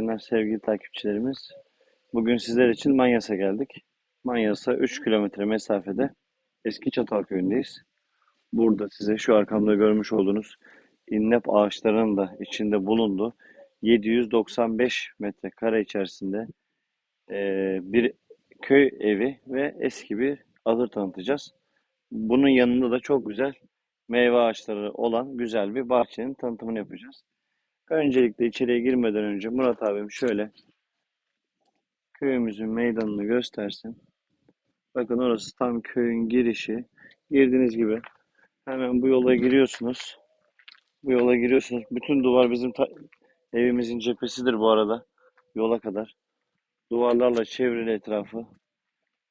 izleyenler, sevgili takipçilerimiz. Bugün sizler için Manyas'a geldik. Manyas'a 3 kilometre mesafede Eski Çatal Köyü'ndeyiz. Burada size şu arkamda görmüş olduğunuz inlep ağaçlarının da içinde bulunduğu 795 metrekare içerisinde eee, bir köy evi ve eski bir ahır tanıtacağız. Bunun yanında da çok güzel meyve ağaçları olan güzel bir bahçenin tanıtımını yapacağız. Öncelikle içeriye girmeden önce Murat abim şöyle köyümüzün meydanını göstersin. Bakın orası tam köyün girişi. Girdiğiniz gibi hemen bu yola giriyorsunuz. Bu yola giriyorsunuz. Bütün duvar bizim evimizin cephesidir bu arada. Yola kadar. Duvarlarla çevrili etrafı.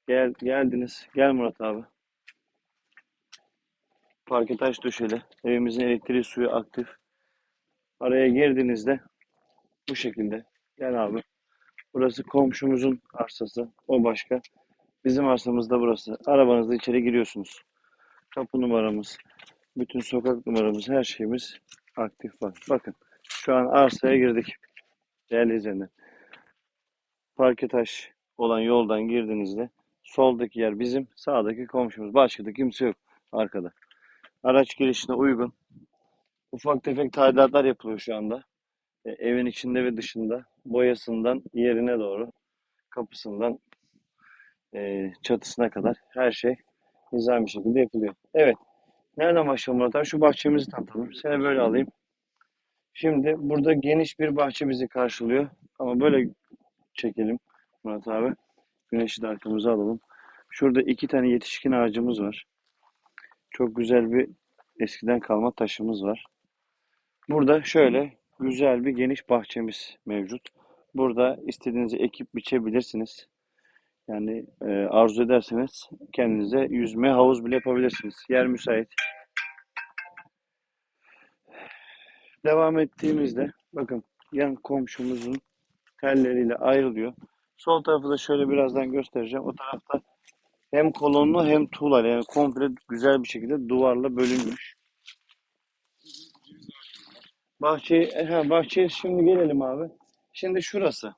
Gel, geldiniz. Gel Murat abi. Parke taş döşeli. Evimizin elektriği suyu aktif. Araya girdiğinizde bu şekilde. Gel abi. Burası komşumuzun arsası. O başka. Bizim arsamız da burası. Arabanızla içeri giriyorsunuz. Kapı numaramız, bütün sokak numaramız, her şeyimiz aktif var. Bakın şu an arsaya girdik. Değerli izleyenler. Parke taş olan yoldan girdiğinizde soldaki yer bizim, sağdaki komşumuz. Başka da kimse yok arkada. Araç girişine uygun. Ufak tefek tadilatlar yapılıyor şu anda. E, evin içinde ve dışında boyasından yerine doğru kapısından e, çatısına kadar her şey nizami bir şekilde yapılıyor. Evet. Nereden başlayalım Murat abi? Şu bahçemizi tanıtalım. Seni böyle alayım. Şimdi burada geniş bir bahçe bizi karşılıyor. Ama böyle çekelim Murat abi. Güneşi de arkamıza alalım. Şurada iki tane yetişkin ağacımız var. Çok güzel bir eskiden kalma taşımız var. Burada şöyle güzel bir geniş bahçemiz mevcut. Burada istediğinizi ekip biçebilirsiniz. Yani e, arzu ederseniz kendinize yüzme havuz bile yapabilirsiniz. Yer müsait. Devam ettiğimizde bakın yan komşumuzun telleriyle ayrılıyor. Sol tarafı da şöyle birazdan göstereceğim. O tarafta hem kolonlu hem tuğla yani komple güzel bir şekilde duvarla bölünmüş. Bahçeye, ha, bahçeye şimdi gelelim abi. Şimdi şurası.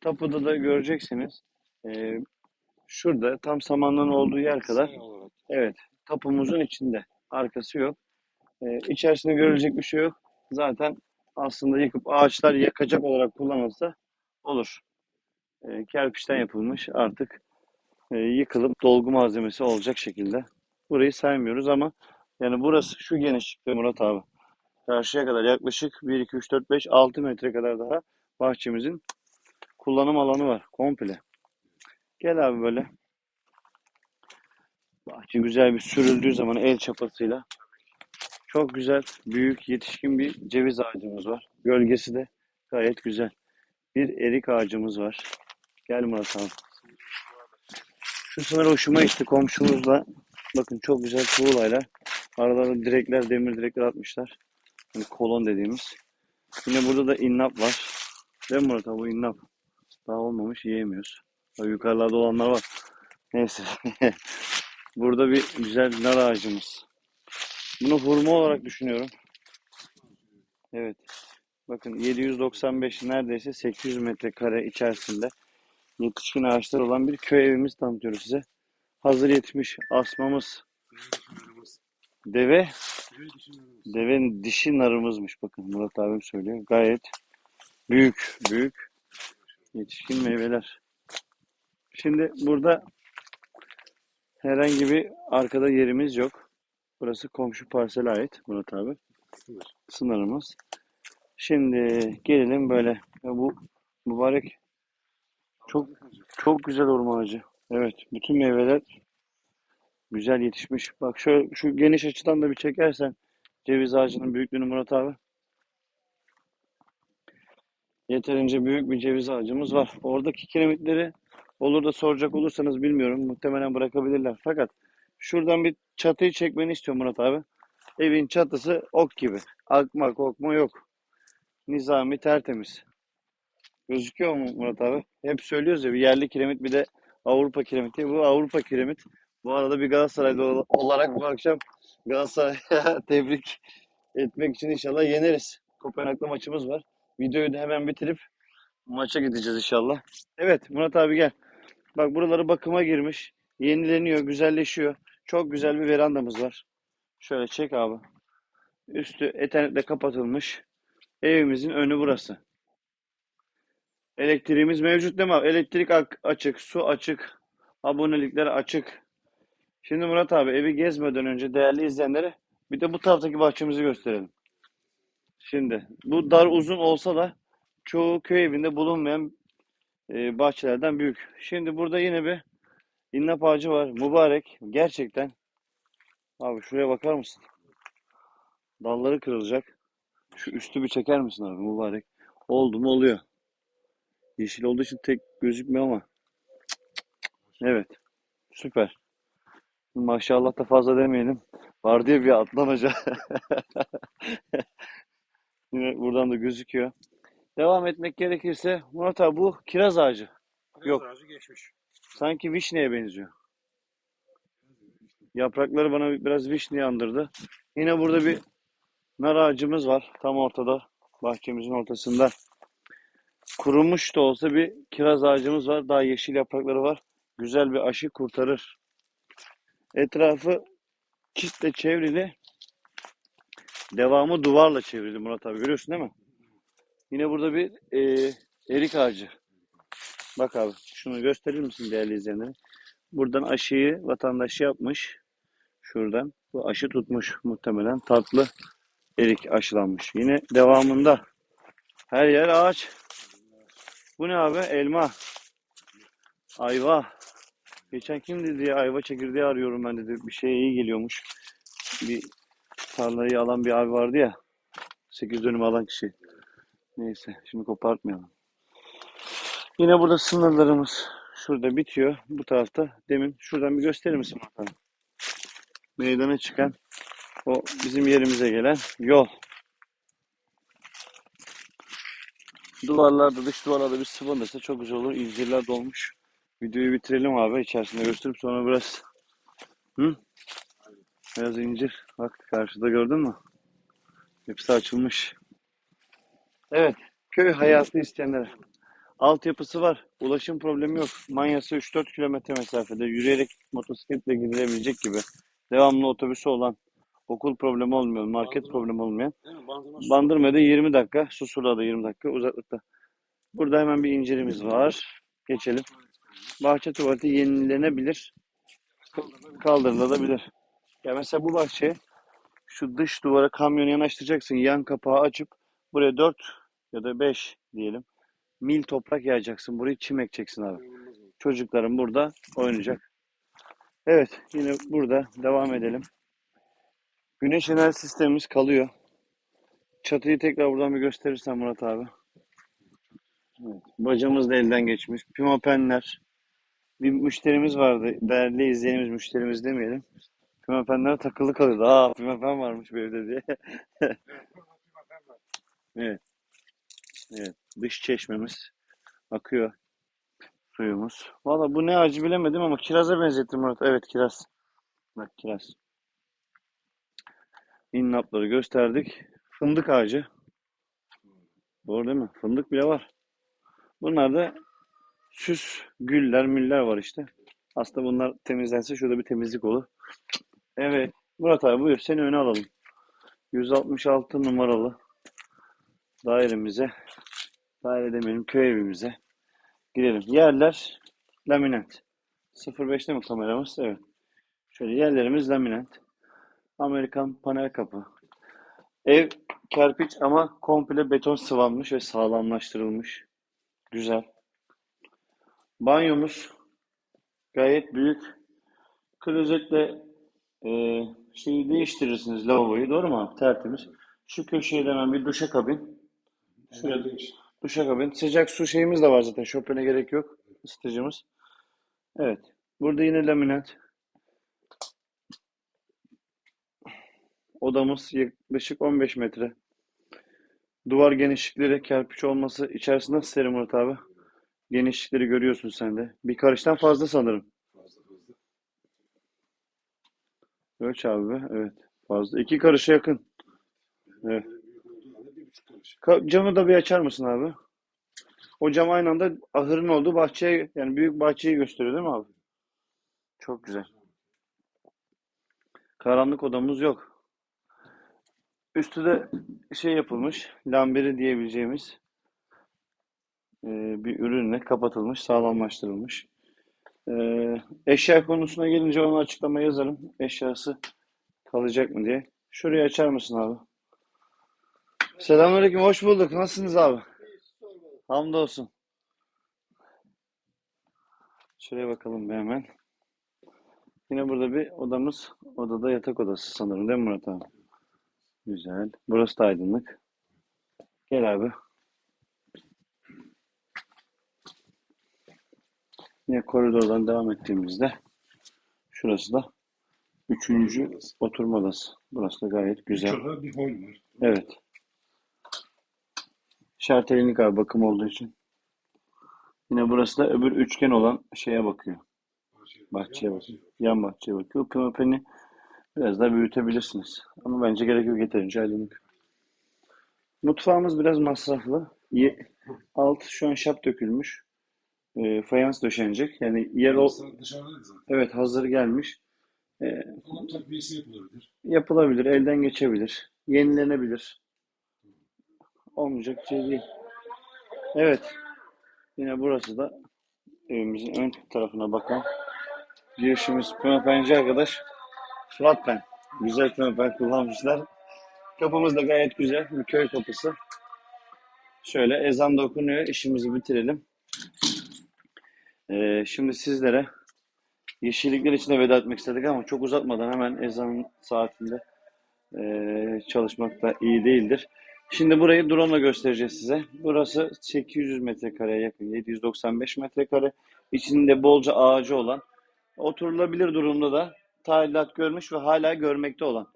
Tapuda da göreceksiniz. Ee, şurada tam samanlığın olduğu yer kadar. Evet. Tapumuzun içinde. Arkası yok. Ee, içerisinde görülecek bir şey yok. Zaten aslında yıkıp ağaçlar yakacak olarak kullanılsa olur. Ee, kerpiçten yapılmış artık e, yıkılıp dolgu malzemesi olacak şekilde. Burayı saymıyoruz ama yani burası şu genişlikte Murat abi. Karşıya kadar yaklaşık 1, 2, 3, 4, 5, 6 metre kadar daha bahçemizin kullanım alanı var komple. Gel abi böyle. Bahçe güzel bir sürüldüğü zaman el çapasıyla çok güzel, büyük, yetişkin bir ceviz ağacımız var. Gölgesi de gayet güzel. Bir erik ağacımız var. Gel Murat abi. Şu sınır hoşuma gitti komşumuzla. Bakın çok güzel tuğlayla. Aralarda direkler, demir direkler atmışlar. Hani kolon dediğimiz. Yine burada da innap var. Değil mi Murat abi? Bu innap. Daha olmamış yiyemiyoruz. Tabii yukarılarda olanlar var. Neyse. Burada bir güzel nar ağacımız. Bunu hurma olarak düşünüyorum. Evet. Bakın 795 neredeyse 800 metrekare içerisinde yetişkin ağaçlar olan bir köy evimiz tanıtıyoruz size. Hazır yetmiş asmamız. Deve, devenin dişi narımızmış. Bakın Murat abim söylüyor. Gayet büyük, büyük yetişkin meyveler. Şimdi burada herhangi bir arkada yerimiz yok. Burası komşu parsele ait Murat abi. Sınırımız. Şimdi gelelim böyle. Ya bu mübarek çok çok güzel orman ağacı. Evet, bütün meyveler güzel yetişmiş. Bak şöyle şu geniş açıdan da bir çekersen ceviz ağacının büyüklüğünü Murat abi. Yeterince büyük bir ceviz ağacımız var. Oradaki kiremitleri olur da soracak olursanız bilmiyorum. Muhtemelen bırakabilirler. Fakat şuradan bir çatıyı çekmeni istiyorum Murat abi. Evin çatısı ok gibi. Akma kokma yok. Nizami tertemiz. Gözüküyor mu Murat abi? Hep söylüyoruz ya bir yerli kiremit bir de Avrupa kiremiti. Bu Avrupa kiremit. Bu arada bir Galatasaraylı ol- olarak bu akşam Galatasaray'a tebrik etmek için inşallah yeneriz. Kopenhag'la maçımız var. Videoyu da hemen bitirip Maça gideceğiz inşallah. Evet Murat abi gel. Bak buraları bakıma girmiş. Yenileniyor, güzelleşiyor. Çok güzel bir verandamız var. Şöyle çek abi. Üstü ethernetle kapatılmış. Evimizin önü burası. Elektriğimiz mevcut değil mi abi? Elektrik açık, su açık, abonelikler açık. Şimdi Murat abi evi gezmeden önce değerli izleyenlere bir de bu taraftaki bahçemizi gösterelim. Şimdi bu dar uzun olsa da çoğu köy evinde bulunmayan e, bahçelerden büyük. Şimdi burada yine bir İnnap ağacı var. Mübarek. Gerçekten. Abi şuraya bakar mısın? Dalları kırılacak. Şu üstü bir çeker misin abi mübarek? Oldu mu oluyor. Yeşil olduğu için tek gözükmüyor ama. Evet. Süper. Maşallah da fazla demeyelim. Var diye bir atlamaca. Yine buradan da gözüküyor. Devam etmek gerekirse Murat abi bu kiraz ağacı. Yok. Ağacı geçmiş. Sanki vişneye benziyor. Yaprakları bana biraz vişneyi andırdı. Yine burada bir nar ağacımız var. Tam ortada. Bahçemizin ortasında. Kurumuş da olsa bir kiraz ağacımız var. Daha yeşil yaprakları var. Güzel bir aşı kurtarır. Etrafı çitle çevrili. Devamı duvarla çevrili Murat abi. Görüyorsun değil mi? Yine burada bir e, erik ağacı. Bak abi şunu gösterir misin değerli izleyenlere? Buradan aşıyı vatandaş yapmış. Şuradan. Bu aşı tutmuş muhtemelen. Tatlı erik aşılanmış. Yine devamında her yer ağaç. Bu ne abi? Elma. Ayva. Geçen kim dedi ayva çekirdeği arıyorum ben dedi. Bir şeye iyi geliyormuş. Bir tarlayı alan bir abi vardı ya. 8 dönüm alan kişi. Neyse şimdi kopartmayalım. Yine burada sınırlarımız şurada bitiyor. Bu tarafta demin şuradan bir gösterir misin bakalım? Meydana çıkan o bizim yerimize gelen yol. Duvarlarda dış duvarlarda bir sıvandırsa çok güzel olur. İncirler dolmuş. Videoyu bitirelim abi. içerisinde gösterip sonra biraz Hı? Biraz incir. Bak karşıda gördün mü? Hepsi açılmış. Evet. Köy hayatı isteyenlere. Altyapısı var. Ulaşım problemi yok. Manyası 3-4 kilometre mesafede. Yürüyerek motosikletle gidilebilecek gibi. Devamlı otobüsü olan. Okul problemi olmuyor. Market Bandırma- problemi olmayan. Bandırma'da 20 dakika. Susurla'da 20 dakika uzaklıkta. Burada hemen bir incirimiz var. Geçelim. Bahçe tuvaleti yenilenebilir. Kaldırılabilir. Ya mesela bu bahçeye şu dış duvara kamyonu yanaştıracaksın. Yan kapağı açıp buraya 4 ya da 5 diyelim. Mil toprak yayacaksın. Burayı çim ekeceksin abi. Çocukların burada oynayacak. Evet yine burada devam edelim. Güneş enerji sistemimiz kalıyor. Çatıyı tekrar buradan bir gösterirsen Murat abi. Bacamız da elden geçmiş. Pimapenler. Bir müşterimiz vardı. Değerli izleyenimiz müşterimiz demeyelim. Pimapenler takılı kalıyordu. Aa pimapen varmış bir evde diye. Evet. Evet. Dış çeşmemiz akıyor. Suyumuz. Valla bu ne acı bilemedim ama kiraza benzettim Murat. Evet kiraz. Bak kiraz. İnnapları gösterdik. Fındık ağacı. Doğru değil mi? Fındık bile var. Bunlar da süs güller müller var işte. Aslında bunlar temizlense şurada bir temizlik olur. Evet. Murat abi buyur seni öne alalım. 166 numaralı dairemize daire demeyelim köy evimize girelim. Yerler laminat. 05'te mi kameramız? Evet. Şöyle yerlerimiz laminat. Amerikan panel kapı. Ev kerpiç ama komple beton sıvanmış ve sağlamlaştırılmış. Güzel. Banyomuz gayet büyük. Klozetle e, şeyi değiştirirsiniz lavaboyu. Doğru mu? Tertemiz. Şu köşeye de hemen bir duşakabin. Şuraya duşakabin. Sıcak su şeyimiz de var zaten. Şopene gerek yok. Isıtıcımız. Evet. Burada yine laminat. Odamız yaklaşık 15 metre. Duvar genişlikleri kerpiç olması içerisinde nasıl Selim Murat abi? Genişlikleri görüyorsun sen de. Bir karıştan fazla sanırım. Fazla. Ölç abi be. Evet. Fazla. İki karışa yakın. Evet. Camı da bir açar mısın abi? O cam aynı anda ahırın olduğu bahçeye yani büyük bahçeyi gösteriyor değil mi abi? Çok güzel. Karanlık odamız yok. Üstü de şey yapılmış, lamberi diyebileceğimiz e, bir ürünle kapatılmış, sağlamlaştırılmış. E, eşya konusuna gelince onu açıklama yazarım. Eşyası kalacak mı diye. Şurayı açar mısın abi? Selamünaleyküm, hoş bulduk. Nasılsınız abi? Hamdolsun. Şuraya bakalım bir hemen. Yine burada bir odamız. Odada yatak odası sanırım değil mi Murat abi? Güzel. Burası da aydınlık. Gel abi. Yine koridordan devam ettiğimizde şurası da üçüncü oturma odası. Burası da gayet güzel. Şurada bir hol var. Evet. Şartelinlik abi bakım olduğu için. Yine burası da öbür üçgen olan şeye bakıyor. Bahçeye bakıyor. Yan bahçeye bakıyor. Kınepeni biraz daha büyütebilirsiniz. Ama bence gerek yok yeterince aydınlık. Mutfağımız biraz masraflı. Ye- Alt şu an şap dökülmüş. E, fayans döşenecek. Yani yer o dışarıdaydı zaten. evet hazır gelmiş. E, takviyesi yapılabilir. yapılabilir, elden geçebilir, yenilenebilir. Olmayacak şey değil. Evet. Yine burası da evimizin ön tarafına bakan girişimiz pimapenci arkadaş. Flatpen. Güzel pimapen kullanmışlar. Kapımız da gayet güzel. Bir köy kapısı. Şöyle ezan da okunuyor. İşimizi bitirelim. Ee, şimdi sizlere yeşillikler içinde veda etmek istedik ama çok uzatmadan hemen ezan saatinde ee, çalışmak da iyi değildir. Şimdi burayı drone'la göstereceğiz size. Burası 800 metrekareye yakın, 795 metrekare. İçinde bolca ağacı olan, oturulabilir durumda da tadilat görmüş ve hala görmekte olan,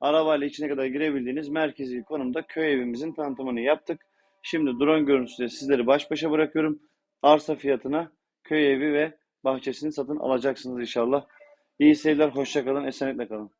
arabayla içine kadar girebildiğiniz merkezi konumda köy evimizin tanıtımını yaptık. Şimdi drone görüntüsüyle sizleri baş başa bırakıyorum. Arsa fiyatına köy evi ve bahçesini satın alacaksınız inşallah. İyi seyirler, hoşça kalın, esenlikle kalın.